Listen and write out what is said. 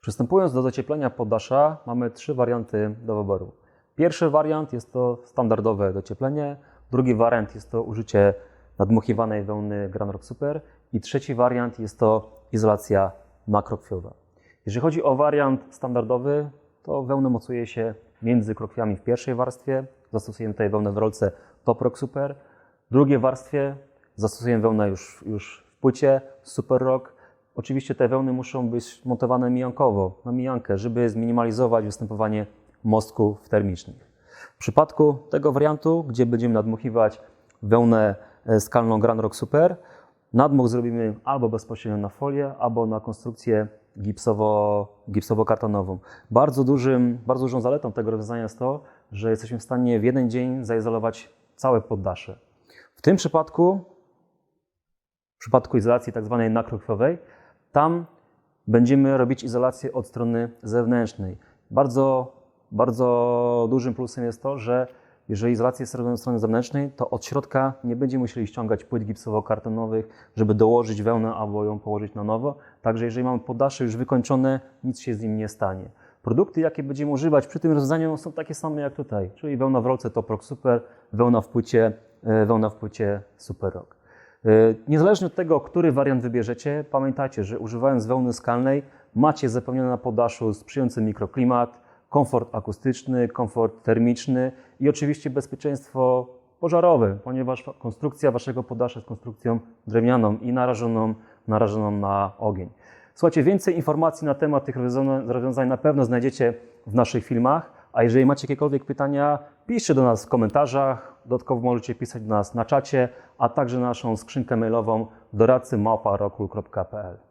Przystępując do docieplenia poddasza, mamy trzy warianty do wyboru. Pierwszy wariant jest to standardowe docieplenie, drugi wariant jest to użycie nadmuchiwanej wełny Granrock Super i trzeci wariant jest to izolacja makrokrwiowa. Jeżeli chodzi o wariant standardowy, to wełnę mocuje się między krokwiami w pierwszej warstwie. Zastosujemy tutaj wełnę w rolce Top Super. W drugiej warstwie zastosujemy wełnę już, już w płycie Super Rock. Oczywiście te wełny muszą być montowane mijankowo, na mijankę, żeby zminimalizować występowanie mostków termicznych. W przypadku tego wariantu, gdzie będziemy nadmuchiwać wełnę e, skalną Grand Rock Super, nadmuch zrobimy albo bezpośrednio na folię, albo na konstrukcję gipsowo, gipsowo-kartonową. Bardzo, dużym, bardzo dużą zaletą tego rozwiązania jest to, że jesteśmy w stanie w jeden dzień zaizolować całe poddasze. W tym przypadku, w przypadku izolacji tak zwanej nakrokwiowej, tam będziemy robić izolację od strony zewnętrznej. Bardzo, bardzo dużym plusem jest to, że jeżeli izolacja jest robiona od strony zewnętrznej, to od środka nie będziemy musieli ściągać płyt gipsowo-kartonowych, żeby dołożyć wełnę albo ją położyć na nowo. Także jeżeli mamy poddasze już wykończone, nic się z nim nie stanie. Produkty, jakie będziemy używać przy tym rozwiązaniu są takie same jak tutaj, czyli wełna w rolce Top Rock Super, wełna w płycie, e, wełna w płycie Super Rock. E, Niezależnie od tego, który wariant wybierzecie, pamiętajcie, że używając wełny skalnej macie zapewnione na poddaszu sprzyjający mikroklimat, komfort akustyczny, komfort termiczny i oczywiście bezpieczeństwo pożarowe, ponieważ konstrukcja waszego poddasza jest konstrukcją drewnianą i narażoną, narażoną na ogień. Słuchajcie, więcej informacji na temat tych rozwiązań na pewno znajdziecie w naszych filmach, a jeżeli macie jakiekolwiek pytania, piszcie do nas w komentarzach, dodatkowo możecie pisać do nas na czacie, a także na naszą skrzynkę mailową doradcy małpa.rokul.pl.